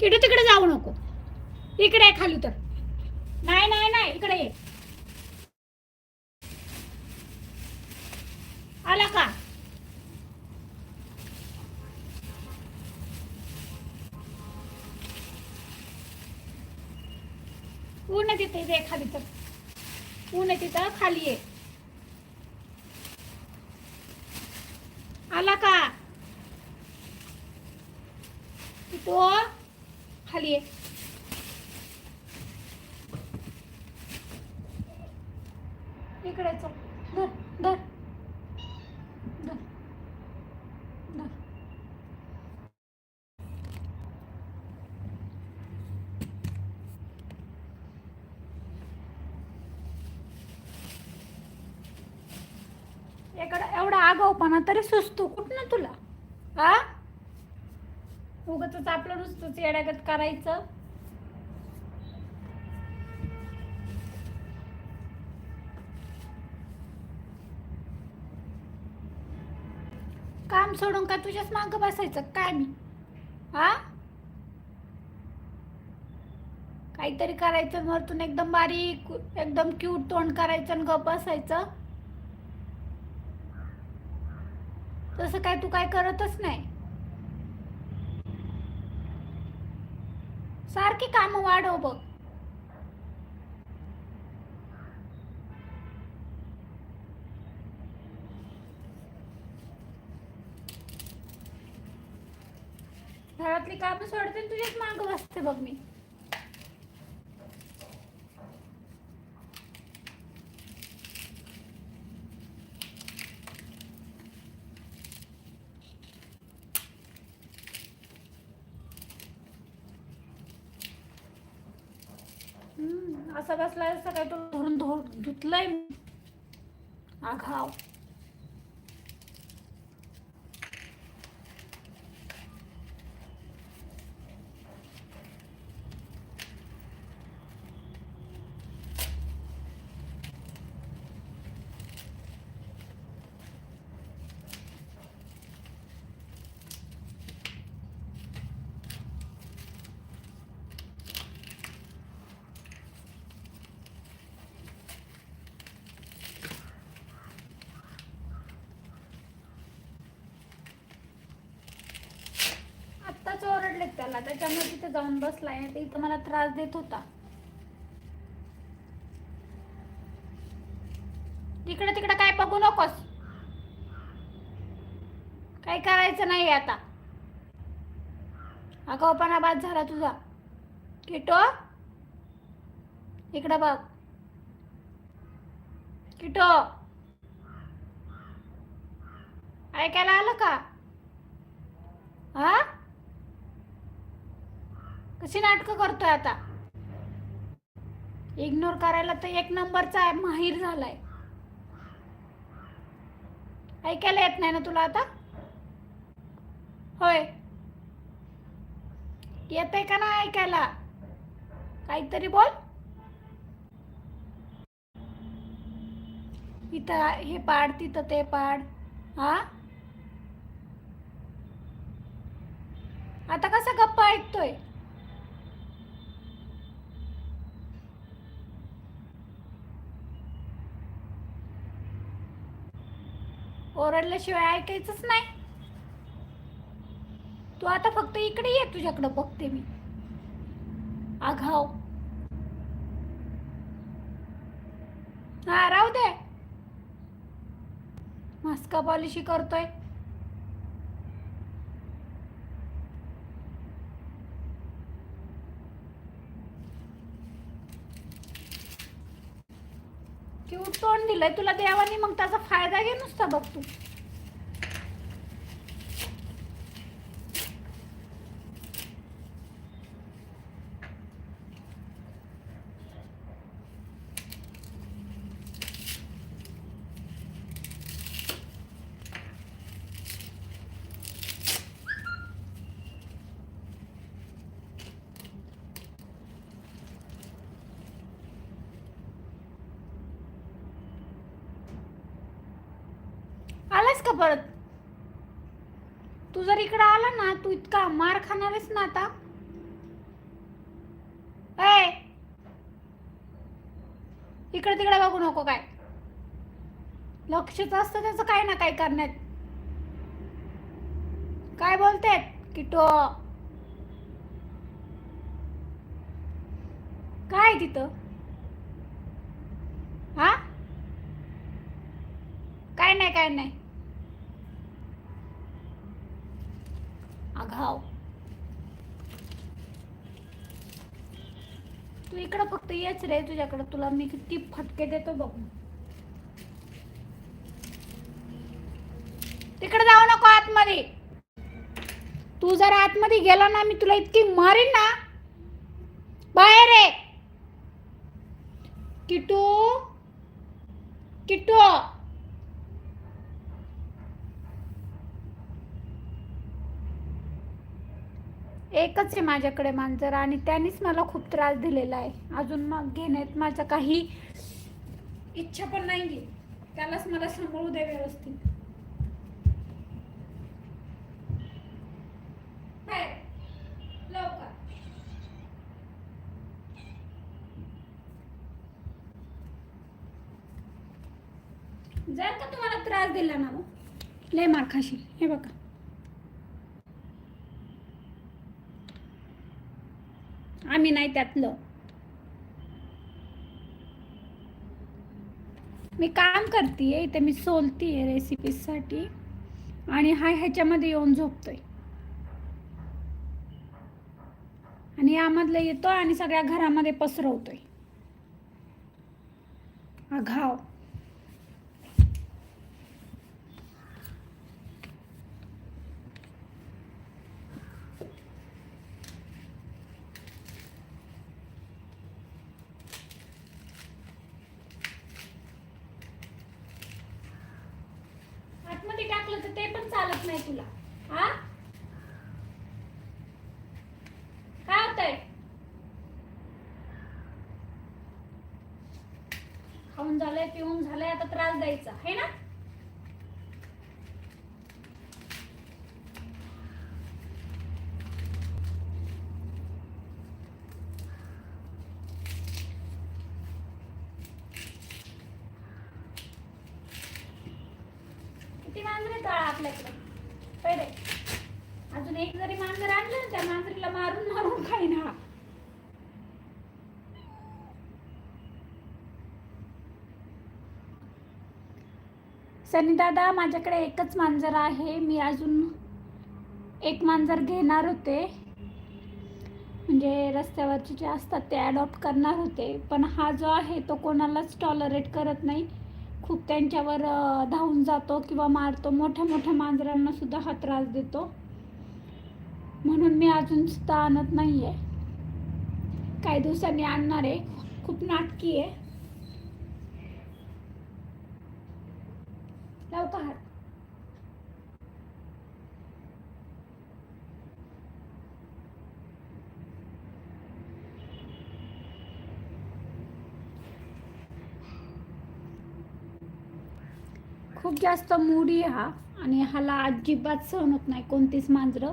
किडू तिकडे जाऊ नको. इकडे आहे खाली तर. नाही नाही नाही इकडे ये. आला का? पूर्ण तिथे इथे खाली तर. पूर्ण तिथं खाली आहे आला का तो खाली आहे इकडे चल धर धर धर धर इकडं एवढा आगाऊपणा तरी सुचतो. कुठनं तुला? हा उगच आपलं नुसतंच येड्यागत करायचं. काम सोडून का तुझ्याच मागं बसायचं? काय मी? हा काहीतरी करायचं वरतून एकदम बारीक एकदम क्यूट तोंड करायचं आणि गप बसायचं. तसं काय तू काय करतच नाही. सारखी कामं वाढव बघ. घरातली कामं सोडते तुझ्याच मागं बसते बघ मी. असं बसलाय असं तो धरून धो धुतलंय आघाव. लागला त्याच्यामुळे तिथे जाऊन बसलाय इथं मला त्रास देत होता. तिकडे तिकडे काय बघू नकोस. काही करायचं नाही आता. आगाऊपणा बाद झाला तुझा. किटो? इकडे बघ. किटो? ऐकायला आलं का? हा कशी नाटकं करतोय आता. इग्नोर करायला तर एक नंबरचा माहीर झालाय. ऐकायला येत नाही ना तुला आता? होय. येत का ना ऐकायला? काहीतरी बोल. इथं हे पाड तिथं ते पाड. हा आता कसा गप्पा ऐकतोय? ओरडल्याशिवाय ऐकायचंच नाही. तू आता फक्त इकडे ये तुझ्याकडं बघते मी. आघाव. हा राहू दे. मास्का पॉलिशी करतोय क्यूट तोंड दिलंय तुला देवानी मग त्याचा फायदा घे नुसता बघ तू. का परत? तू जर इकडं आला ना तू इतका मार खाणारच ना आता. इकडे तिकडे बघू नको काय. लक्षच असतं त्याचं काय ना काय करण्यात. काय बोलते किटो? काय आहे तिथं? हा? काय नाही काय नाही. आघाव तू इकडं फक्त येच रे तुझ्याकडं तुला मी किती फटके देतो बघ तिकडे जाऊ नको आतमध्ये. तू जर आतमध्ये गेला ना मी तुला इतकी मारीन ना. बाहेर आहे किटू. किटू. एकच आहे माझ्याकडे मांजर आणि त्यानेच मला खूप त्रास दिलेला आहे. अजून मग घेण्यात माझं काही इच्छा पण नाही त्यालाच मला सांभाळू दे व्यवस्थित. जर का तुम्हाला त्रास दिला ना मग लय मार खाशील. हे बघा. आम्ही नाही त्यातलं. मी काम करते इथे मी सोलतीये रेसिपीसाठी आणि हा ह्याच्यामध्ये येऊन झोपतोय. आणि यामधलं येतो आणि सगळ्या घरामध्ये पसरवतोय. आघाव टाकलं तर ते पण चालत नाही तुला हा काय होतंय खाऊन झालंय पिऊन झालंय आता त्रास द्यायचा. है ना किती मांजरे तळा आपल्याकडे पहिले अजून एक जरी मांजर आणलं ना त्या मांजरीला मारून मारून खाईन हा सनी दादा माझ्याकडे एकच मांजर आहे. मी अजून एक मांजर घेणार होते. म्हणजे रस्त्यावरचे जे असतात ते ॲडॉप्ट करणार होते. पण हा जो आहे तो कोणालाच टॉलरेट करत नाही. खूप त्यांच्यावर धावून जातो किंवा मारतो. मोठ्या मोठ्या मांजरांना सुद्धा हा त्रास देतो. म्हणून मी अजून सुद्धा आणत नाही आहे काही दिवसांनी आणणार आहे. खूप नाटकी आहे लवकर हात खूप जास्त मूडी हा आणि ह्याला अजिबात सहन होत नाही कोणतीच मांजरं.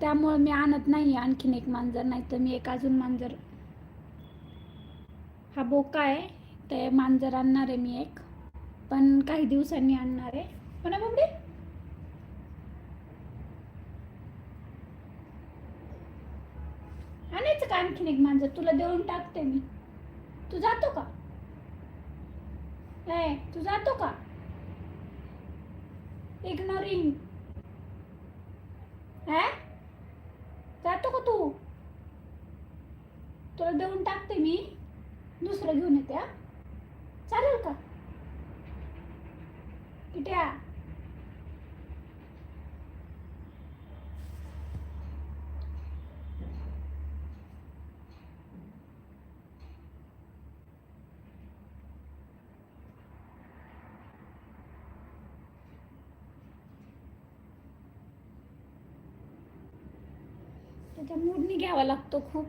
त्यामुळं मी आणत नाही आणखीन एक मांजर नाही तर मी एक अजून मांजर. हा बोका आहे ते मांजर आणणार आहे मी एक. पण काही दिवसांनी आणणार आहे. हो पण बाबडी? आणायचं का आणखीन एक मांजर? तुला देऊन टाकते मी. तू जातो का? तू जातो का? इग्नोरिंग है जातो का तू? तुला देऊन टाकते मी. दुसरं घेऊन येते हा. चालेल का? किट्या त्याच्या मूडनी घ्यावा लागतो खूप.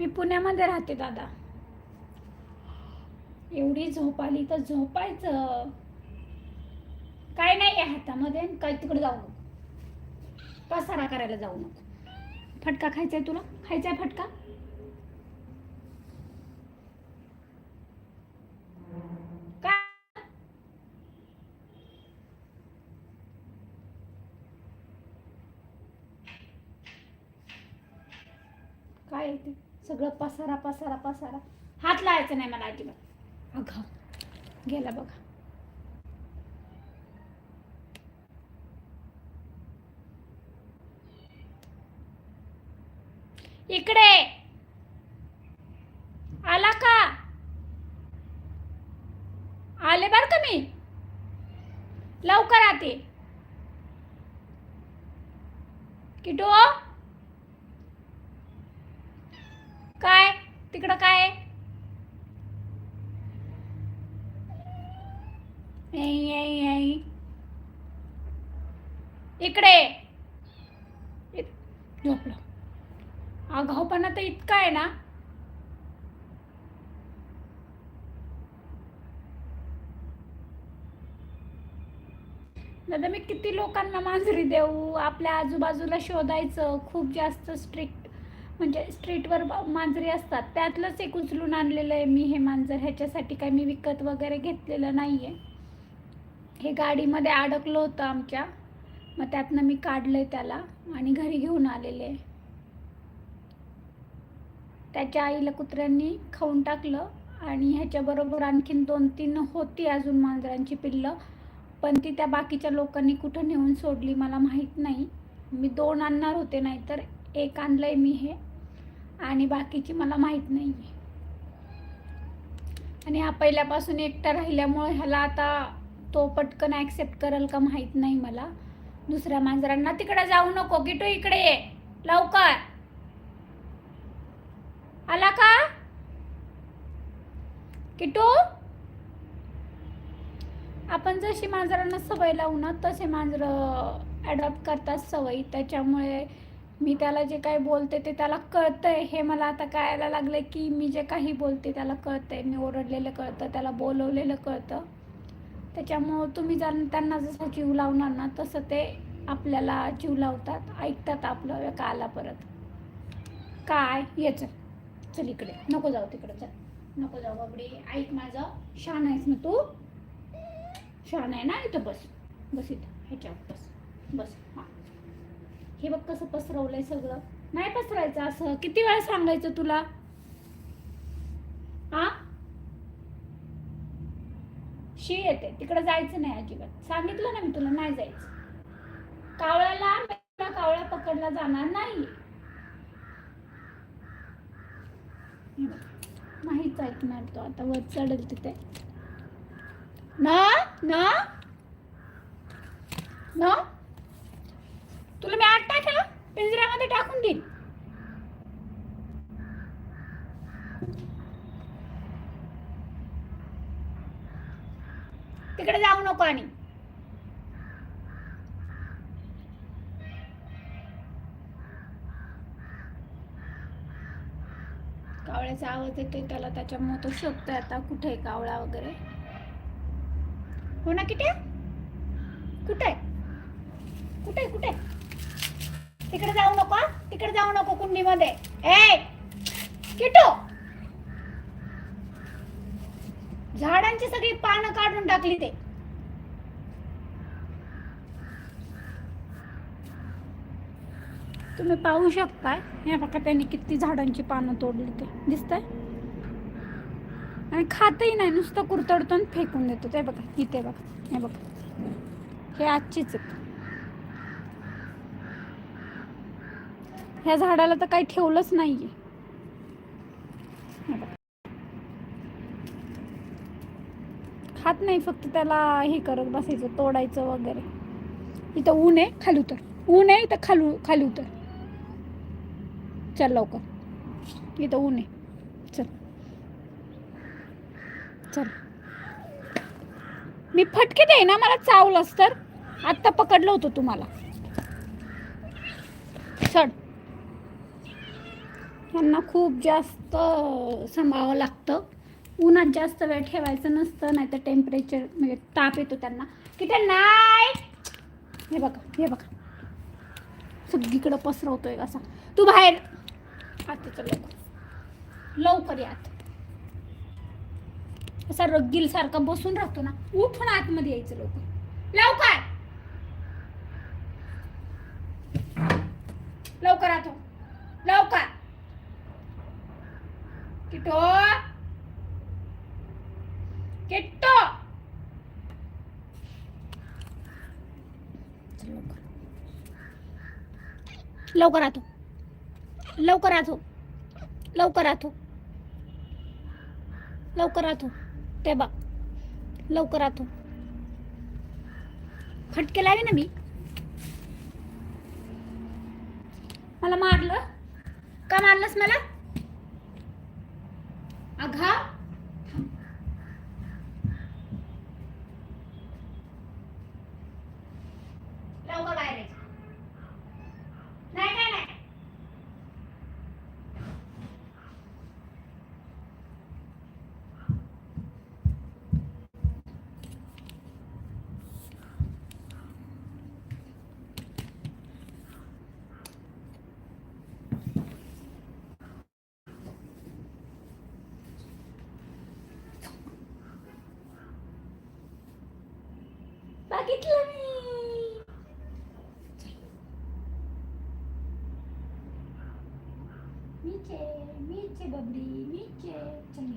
मी पुण्यामध्ये राहते दादा. एवढी झोप आली तर झोपायचं. काय नाही आहे हातामध्ये काही काय तिकडे जाऊ पसारा करायला जाऊ नको. फटका खायचाय तुला? खायचाय फटका? काय येते ते? सगळं पसारा पसारा पसारा. हात लावायचं नाही मला अजिबात. अग गेला बघा. इकडे. आला का? आले बर का मी? लवकर आते. किटू? काय? तिकडं काय? इकडे. झोपलं. तर इतका आहे ना. दादा मी किती लोकांना मांजरी देऊ? आपल्या आजूबाजूला शोधायचं. खूप जास्त स्ट्रिक्ट म्हणजे स्ट्रीटवर मांजरी असतात. त्यातलंच एक उचलून आणलेलं आहे मी हे मांजर. ह्याच्यासाठी काही मी विकत वगैरे घेतलेलं नाही आहे हे गाडीमध्ये अडकलं होतं आमच्या. मग त्यातनं मी काढलं आहे त्याला आणि घरी घेऊन आलेले आहे. त्याच्या आईला कुत्र्यांनी खाऊन टाकलं आणि ह्याच्याबरोबर आणखीन दोन तीन होती अजून मांजरांची पिल्लं. पण ती त्या बाकीच्या लोकांनी कुठं नेऊन सोडली मला माहीत नाही. मी दोन आणणार होते नाहीतर एक आणलं आहे मी हे. आणि बाकीची मला माहीत नाही आहे आणि हा पहिल्यापासून एकटा राहिल्यामुळे ह्याला आता तो पटकन ॲक्सेप्ट करेल का माहीत नाही मला. दुसऱ्या मांजरांना तिकडे जाऊ नको की तो इकडे ये. लवकर. आला का? किटू? आपण जशी मांजरांना सवय लावू ना तसे मांजरं ॲडॉप्ट करतात सवयी. त्याच्यामुळे मी त्याला जे काही बोलते ते त्याला कळतंय. हे मला आता कळायला लागलं की मी जे काही बोलते त्याला कळतंय. मी ओरडलेलं कळतं त्याला बोलवलेलं कळतं. त्याच्यामुळं तुम्ही जर त्यांना जसं जीव लावणार ना तसं ते आपल्याला जीव लावतात ऐकतात आपलं का आला परत. काय? याचं चल इकडे. नको जाऊ तिकडे चल. नको जाऊ बाबडी. ऐक माझं. शान आहेस ना तू? शान आहे ना इथं? बस. बस इथं. ह्याच्यावर. बस. बस. हां. हे बघ कसं पसरवलंय सगळं. नाही पसरायचं असं. किती वेळा सांगायचं तुला? आ? शी येते. तिकडे जायचं नाही अजिबात. सांगितलं ना मी तुला नाही जायचं. कावळ्याला कावळा पकडला जाणार नाही हे बघ, नाहीच ऐकणार तो आता वर चढेल तिथे. ना ना. ना. तुला मी आठ टाकलं पिंजऱ्यामध्ये टाकून देईन तिकडे जाऊ नको आणि. आवाज येतोय त्याला त्याच्यामुळे तो शोधतोय आता कुठे आहे कावळा वगैरे. हो ना किती कुठे? कुठे कुठे? तिकडे जाऊ नको तिकडे जाऊ नको कुंडीमध्ये. ए किटो! झाडांची सगळी पानं काढून टाकली ते. तुम्ही पाहू शकताय. हे बघा त्यांनी किती झाडांची पानं तोडली ते. दिसतंय? आणि खातही नाही नुसतं कुरतडतो आणि फेकून देतो. ते बघा इथे बघा हे बघा. हे आजचीच आहेत. ह्या झाडाला तर काही ठेवलंच नाहीये. खात नाही फक्त त्याला हे करत बसायचं तोडायचं वगैरे. इथं ऊन आहे खाली उतर. ऊन आहे इथं खालू खाली उतर. चल लवकर. इथं ऊन आहे. चल. चल. मी फटके दे ना मला चावलंस तर. आत्ता पकडलं होतं तुम्हाला. चढ त्यांना खूप जास्त सांभाळावं लागतं. उन्हात जास्त वेळ ठेवायचं नसतं नाही तर टेम्परेचर म्हणजे ताप येतो त्यांना. की नाही! हे बघा हे बघा. सगळीकडं पसरवतोय असा तू बाहेर. आतच लवकर. लवकर या आत. असा रग्गील सारखा बसून राहतो ना उठून आतमध्ये यायचं लवकर. लवकर! लवकर आतो हो. लवकर! किटो किट्टो! लवकर. लवकर आतो हो. लवकर आतो लवकर आतो लवकर आतो ते बा लवकर आतो फटके लावे ना मी. मला मारलं? का मारलंस मला? अघा लवकर बाहेर यायचं. नाही नाही नाही बघितलं मी मीच आहे मीच आहे बबडी मीच आहे चल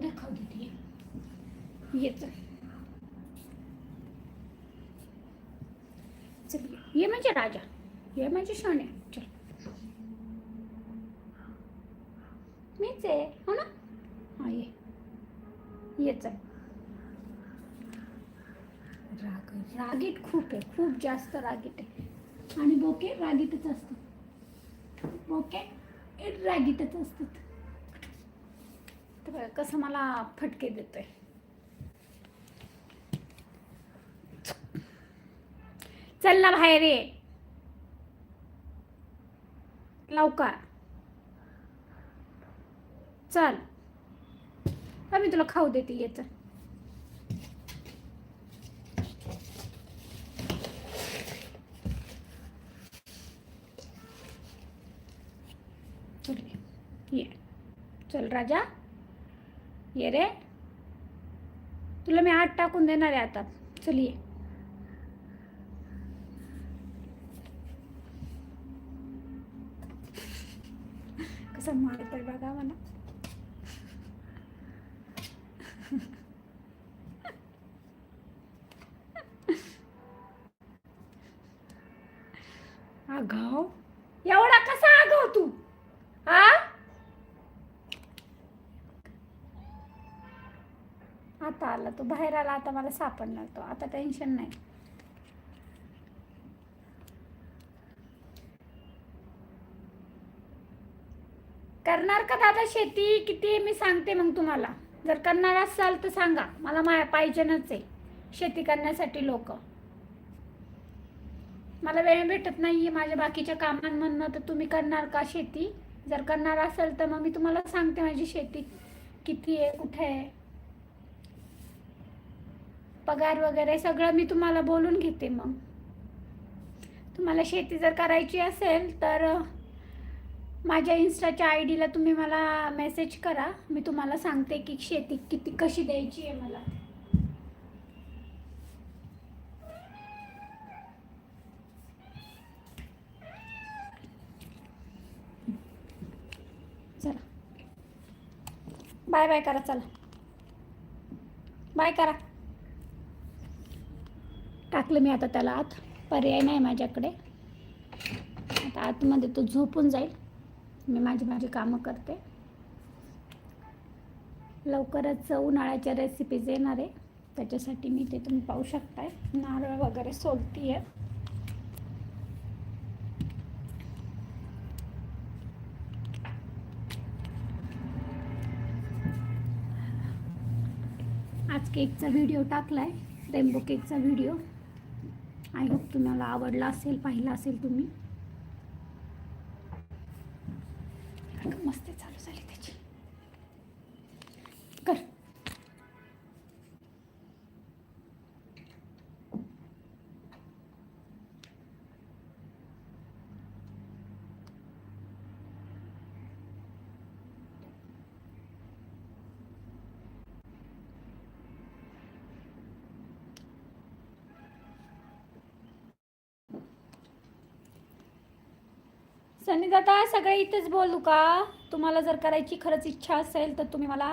दाखव देते ये. ये चल ये. म्हणजे राजा ये म्हणजे सोन्या चल मीच आहे हो ना हा ये ये चल राग रागीट खूप आहे. खूप जास्त रागीट आहे. आणि बोके रागीटच असतात ओके? रॅगीतच असतात. तर कसं मला फटके देतोय. चल ना बाहेर ये. लवकर. चल. मी तुला खाऊ देते ये चल चल ये. ये चल राजा? ये रे. तुला मी आठ टाकून देणार आहे आता. चल ये. कसं मारतोय बघा मला आगाव एवढा कसा आगाव तू हा आता आला तो बाहेर आला आता मला सापडणार तो. आता टेन्शन नाही. करणार का दादा शेती? किती मी सांगते मग तुम्हाला. जर करणार असाल तर सांगा. मला मा पाहिजेनच आहे. शेती करण्यासाठी लोक. मला वेळ भेटत नाही माझ्या बाकीच्या कामांमधनं तर तुम्ही करणार का शेती? जर करणार असेल तर मग मी तुम्हाला सांगते माझी शेती किती आहे कुठे आहे. पगार वगैरे सगळं मी तुम्हाला बोलून घेते मग. तुम्हाला शेती जर करायची असेल तर माझ्या इन्स्टाच्या आय डीला तुम्ही मला मेसेज करा. मी तुम्हाला सांगते की शेती किती कशी द्यायची आहे मला. चला. बाय बाय करा चला. बाय करा. टाकलं मी आता त्याला आत. पर्याय नाही माझ्याकडे. आता आतमध्ये तो झोपून जाईल. मी माझी माझी कामं करते. लवकरच उन्हाळ्याच्या रेसिपीज येणार आहे. त्याच्यासाठी मी ते तुम्ही पाहू शकताय. नारळ वगैरे सोलती आहे आज केकचा व्हिडिओ टाकलाय. रेम्बो केकचा व्हिडिओ आय होप तुम्हाला आवडला असेल पाहिला असेल तुम्ही. मस्त सनी दादा सगळे इथेच बोलू का? तुम्हाला जर करायची खरंच इच्छा असेल तर तुम्ही मला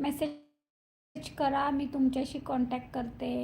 मेसेज करा मी तुमच्याशी कॉन्टॅक्ट करते.